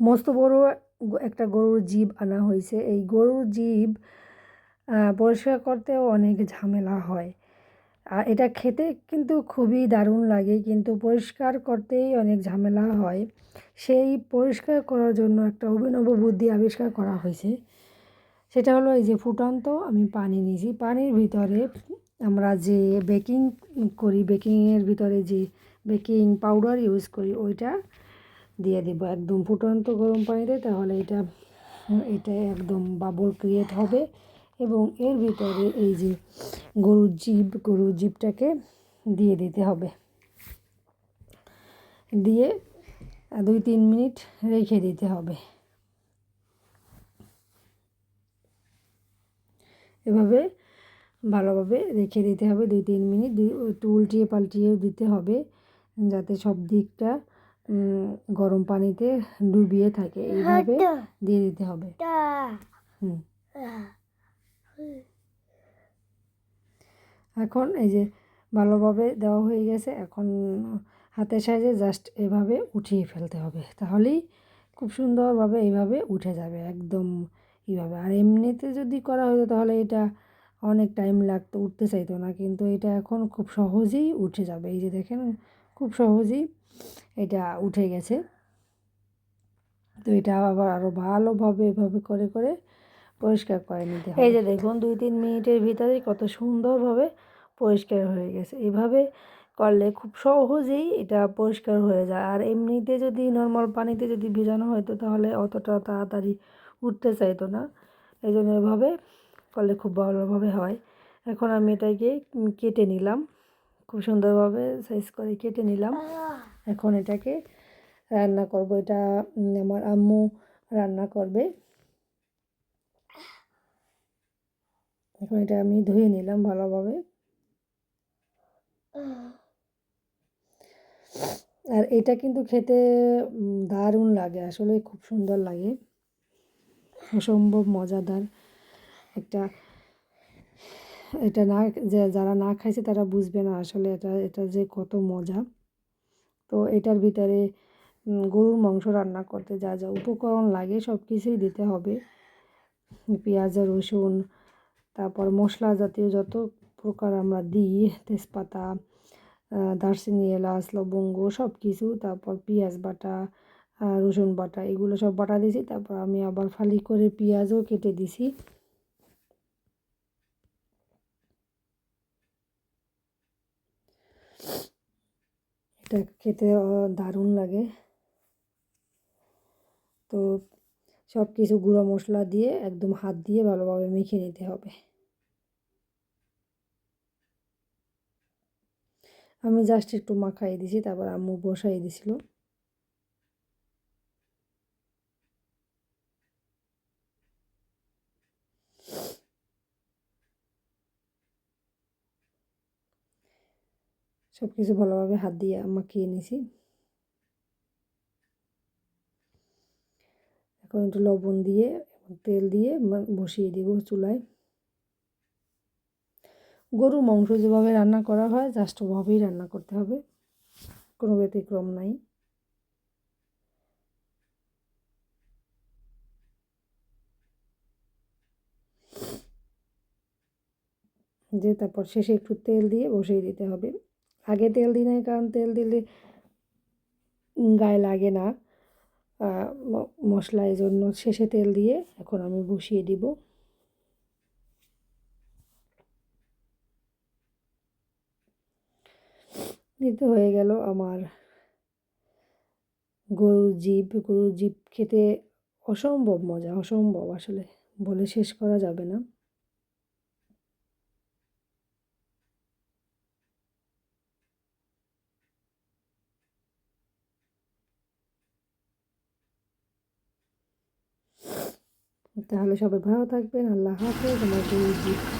মস্ত বড় একটা গরুর জীব আনা হয়েছে। এই গরুর জীব পরিষ্কার করতেও অনেক ঝামেলা হয়। আর এটা খেতে কিন্তু খুবই দারুণ লাগে, কিন্তু পরিষ্কার করতেই অনেক ঝামেলা হয়। সেই পরিষ্কার করার জন্য একটা অভিনব বুদ্ধি আবিষ্কার করা হয়েছে। সেটা হলো এই যে ফুটন্ত, আমি পানি নিয়েছি। পানির ভিতরে আমরা যে বেকিং করি, বেকিংয়ের ভিতরে যে বেকিং পাউডার ইউজ করি, ওইটা দিয়ে দেবো একদম ফুটন্ত গরম পানিতে, তাহলে এটা এটা একদম বাবল ক্রিয়েট হবে। এবং এর ভিতরে এই যে গরুর জিব, গরুর জিবটাকে দিয়ে দিতে হবে। দিয়ে দুই তিন মিনিট রেখে দিতে হবে। এভাবে ভালোভাবে রেখে দিতে হবে দুই তিন মিনিট, দুই একটু উল্টিয়ে পাল্টিয়েও দিতে হবে, যাতে সব দিকটা গরম পানিতে ডুবিয়ে থাকে। এইভাবে দিয়ে দিতে হবে। হুম। এখন এই যে ভালোভাবে দেওয়া হয়ে গেছে এখন হাতের সাহায্যে জাস্ট এভাবে উঠিয়ে ফেলতে হবে। তাহলেই খুব সুন্দরভাবে এইভাবে উঠে যাবে একদম এইভাবে। আর এমনিতে যদি করা হতো তাহলে এটা অনেক টাইম লাগতো উঠতে চাইতো না। কিন্তু এটা এখন খুব সহজেই উঠে যাবে। এই যে দেখেন খুব সহজেই এটা উঠে গেছে। তো এটা আবার আরও ভালোভাবে এভাবে করে করে পরিষ্কার করে নিতে এই যে দেখুন, দুই তিন মিনিটের ভিতরেই কত সুন্দরভাবে পরিষ্কার হয়ে গেছে। এভাবে করলে খুব সহজেই এটা পরিষ্কার হয়ে যায়। আর এমনিতে যদি নর্মাল পানিতে যদি ভিজানো হয়তো তাহলে অতটা তাড়াতাড়ি উঠতে চাইতো না। এই জন্য এভাবে করলে খুব ভালোভাবে হয়। এখন আমি এটাকে কেটে নিলাম। খুব সুন্দরভাবে সাইজ করে কেটে নিলাম। এখন এটাকে রান্না করব। এটা আমার আম্মু রান্না করবে। এখন এটা আমি ধুয়ে নিলাম ভালোভাবে। আর এটা কিন্তু খেতে দারুণ লাগে। আসলে খুব সুন্দর লাগে। অসম্ভব মজাদার একটা এটা না, যে যারা না খাইছে তারা বুঝবে না আসলে এটা এটা যে কত মজা। তো এটার ভিতরে গরুর মাংস রান্না করতে যা যা উপকরণ লাগে সব কিছুই দিতে হবে। পেঁয়াজ, রসুন, তারপর মশলা জাতীয় যত প্রকার আমরা দিই, তেজপাতা দারচিনি, এলাচ, লবঙ্গ সব কিছু, তারপর পেঁয়াজ বাটা রসুন বাটা, এগুলো সব বাটা দিয়েছি। তারপর আমি আবার ফালি করে পেঁয়াজও কেটে দিছি। এটা খেতে দারুণ লাগে। তো সব কিছু গুঁড়ো মশলা দিয়ে, একদম হাত দিয়ে ভালোভাবে মেখে নিতে হবে। আমি জাস্ট একটু মাখাই দিছি তারপর আম্মু বসাই দিছিল সব কিছু ভালোভাবে হাত দিয়ে মাখিয়ে নিছি। এখন একটু লবণ দিয়ে, তেল দিয়ে বসিয়ে দিব চুলায়। গরু মাংস যেভাবে রান্না করা হয়, জাস্ট ওভাবেই রান্না করতে হবে। কোনো ব্যতিক্রম নাই। যে তারপর শেষে একটু তেল দিয়ে বসিয়ে দিতে হবে। আগে তেল দিই নাই, কারণ তেল দিলে গায়ে লাগে না। মশলা জন্য শেষে তেল দিয়ে এখন আমি বসিয়ে দিব। দিতে হয়ে গেল আমার গরুর জিপ গরুর জিপ খেতে অসম্ভব মজা, অসম্ভব আসলে। বলে শেষ করা যাবে না। তাহলে সবাই ভালো থাকবেন আল্লাহ হাফেজ আমার